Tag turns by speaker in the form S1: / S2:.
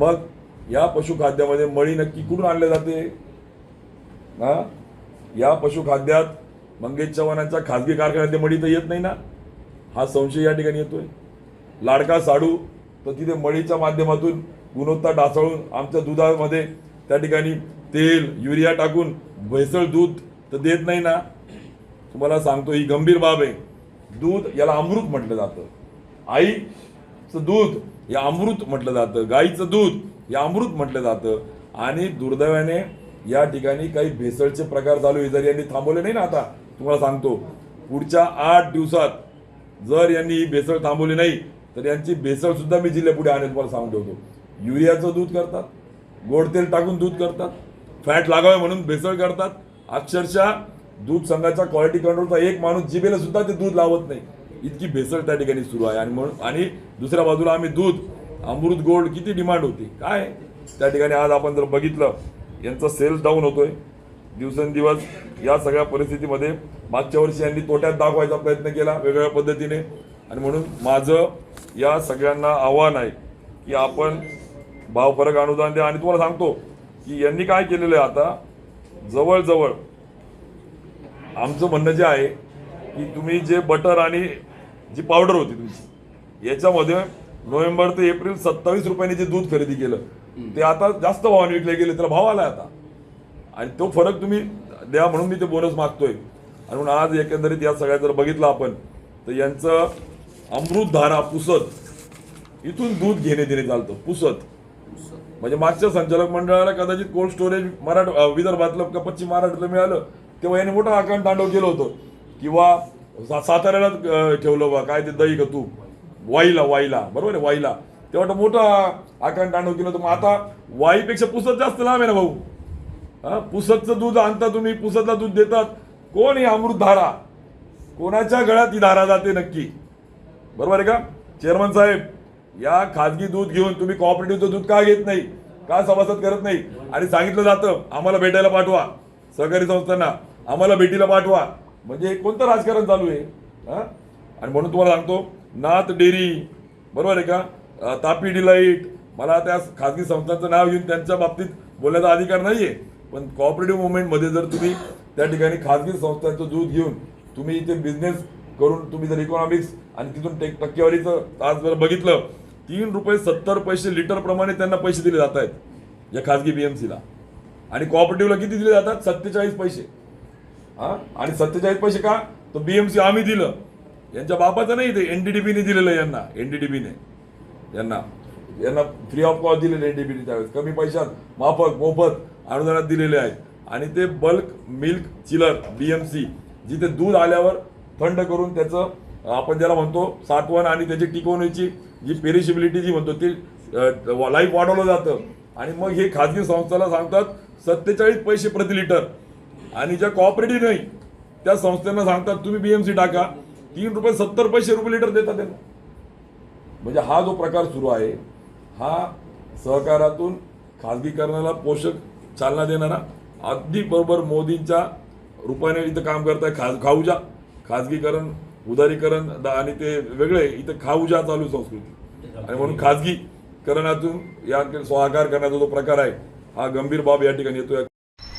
S1: मग या पशुखाद्यामध्ये मळी नक्की कुठून आणले जाते? हा? या पशुखाद्यात मंगेश चव्हाणांच्या खाजगी कारखान्यात ते मळी तर येत नाही ना? हा संशय या ठिकाणी येतोय. लाडका साडू तर तिथे मळीच्या माध्यमातून गुणवत्ता ढासळून आमच्या दुधामध्ये त्या ठिकाणी तेल युरिया टाकून भेसळ दूध तर देत नाही ना? तुम्हाला सांगतो ही गंभीर बाब आहे. दूध याला अमृत म्हटलं जातं. आईचं दूध हे अमृत म्हटलं जातं. गाईचं दूध हे अमृत म्हटलं जातं. आणि दुर्दैवाने या ठिकाणी काही भेसळचे प्रकार चालू आहे. जर यांनी थांबवले नाही ना आता तुम्हाला सांगतो. पुढच्या आठ दिवसात जर यांनी ही भेसळ थांबवली नाही तर यांची भेसळ सुद्धा मी जिल्ह्या पुढे आणेल तुम्हाला सांगून ठेवतो. युरियाचं दूध करतात गोड तेल टाकून दूध करतात फॅट लागावे म्हणून भेसळ करतात. अक्षरशः दूध संघाच्या क्वालिटी कंट्रोलचा एक माणूस जिबेला सुद्धा ते दूध लावत नाही. इतकी भेसळ त्या ठिकाणी सुरू आहे. आणि म्हणून आणि दुसऱ्या बाजूला आम्ही दूध अमृत गोल्ड किती डिमांड होती? काय? त्या ठिकाणी आज आपण जर बघितलं यांचा सेल्स डाऊन होतोय. दिवसेंदिवस या सगळ्या परिस्थितीमध्ये मागच्या वर्षी यांनी तोट्यात दाखवायचा प्रयत्न केला वेगवेगळ्या पद्धतीने. आणि म्हणून माझं या सगळ्यांना आव्हान आहे की आपण भाव फरक अनुदान द्या. आणि तुम्हाला सांगतो की यांनी काय केलेलं आहे आता? जवळजवळ आमचं म्हणणं जे आहे की तुम्ही जे बटर आणि जी पावडर होती तुमची. याच्यामध्ये नोव्हेंबर ते एप्रिल सत्तावीस रुपयांनी जे दूध खरेदी केलं ते आता जास्त भावाने विकले गेले त्याला भाव आला आता. आणि तो फरक तुम्ही द्या म्हणून मी ते बोनस मागतोय. आणि म्हणून आज एकंदरीत या सगळ्या जर बघितलं आपण तर यांचं अमृतधारा पुसत इथून दूध घेणे देणे चालतं पुसत म्हणजे मागच्या संचालक मंडळाला कदाचित कोल्ड स्टोरेज मराठ विदर्भातलं का पश्चिम महाराष्ट्रातलं मिळालं तेव्हा याने मोठं आकांड तांडव केलं होतं. किंवा सा- साताऱ्याला ठेवलं बा काय ते दही का तूप? वाईला वाईला. बरोबर आहे वाईला. तेव्हा तर मोठं आकांड तांडव केलं तर मग आता वाईपेक्षा पुसत जास्त लांब आहे ना भाऊ. हा पुसतचं दूध आणता तुम्ही पुसतला दूध देतात. कोण ही अमृत धारा? कोणाच्या गळ्यात ही धारा जाते नक्की? बरोबर आहे का? चेअरमन साहेब या खाजगी दूध घेऊन तुम्ही कॉपरेटिव्हचं दूध का घेत नाही? का सभासद करत नाही? आणि सांगितलं जातं आम्हाला भेटायला पाठवा. सहकारी संस्थांना आम्हाला भेटीला पाठवा. म्हणजे कोणतं राजकारण चालू आहे हा? आणि म्हणून तुम्हाला सांगतो नाथ डेअरी बरोबर आहे का? तापी डिलाईट मला त्या खाजगी संस्थांचं नाव घेऊन त्यांच्या बाबतीत बोलण्याचा अधिकार नाहीये. पण कॉपरेटिव्ह मुवमेंटमध्ये जर तुम्ही त्या ठिकाणी खाजगी संस्थांचं दूध घेऊन तुम्ही इथे बिझनेस करून तुम्ही जर इकॉनॉमिक्स आणि तिथून टेक टक्केवारीचं आज जर बघितलं तीन रुपये सत्तर पैसे लिटर प्रमाणे त्यांना पैसे दिले जात आहेत या खाजगी बी एम सीला आणि कॉपरेटिव्हला किती दिले जातात? सत्तेचाळीस पैसे. हा? आणि सत्तेचाळीस पैसे का? तो बीएमसी आम्ही दिलं. यांच्या बापाचं नाही ते एनडीडीबीने दिलेलं यांना. एनडीडीबीने यांना. यांना फ्री ऑफ कॉस्ट दिलेले एनडीबीने त्यावेळेस. कमी पैशात माफक मोफत अनुदानात दिलेले आहेत. आणि ते बल्क मिल्क चिलर बीएमसी जिथे दूध आल्यावर थंड करून त्याचं आपण ज्याला म्हणतो साठवण आणि त्याची टिकवण्याची जी पेरिशिबिलिटी जी म्हणतो ती लाईफ वाढवलं जातं. आणि मग हे खाजगी संस्थाला सांगतात सत्तेचाळीस पैसे प्रति लिटर आणि ज्या कॉपरेटिव्ह नाही त्या संस्थांना सांगतात तुम्ही बीएमसी टाका. तीन रुपये सत्तर पैसे रुपये लिटर देतात त्यांना. म्हणजे हा जो प्रकार सुरू आहे हा सहकारातून खाजगीकरणाला पोषक चालना देणारा अगदी बरोबर मोदींच्या रूपाने इथं काम करताय खाज खाऊजा. खाजगीकरण उदारीकरण आणि ते वेगळे इथं खाऊजा चालू संस्कृती. आणि म्हणून खाजगीकरणातून या स्वाकार करण्याचा जो प्रकार आहे हा गंभीर बाब या ठिकाणी येतोय.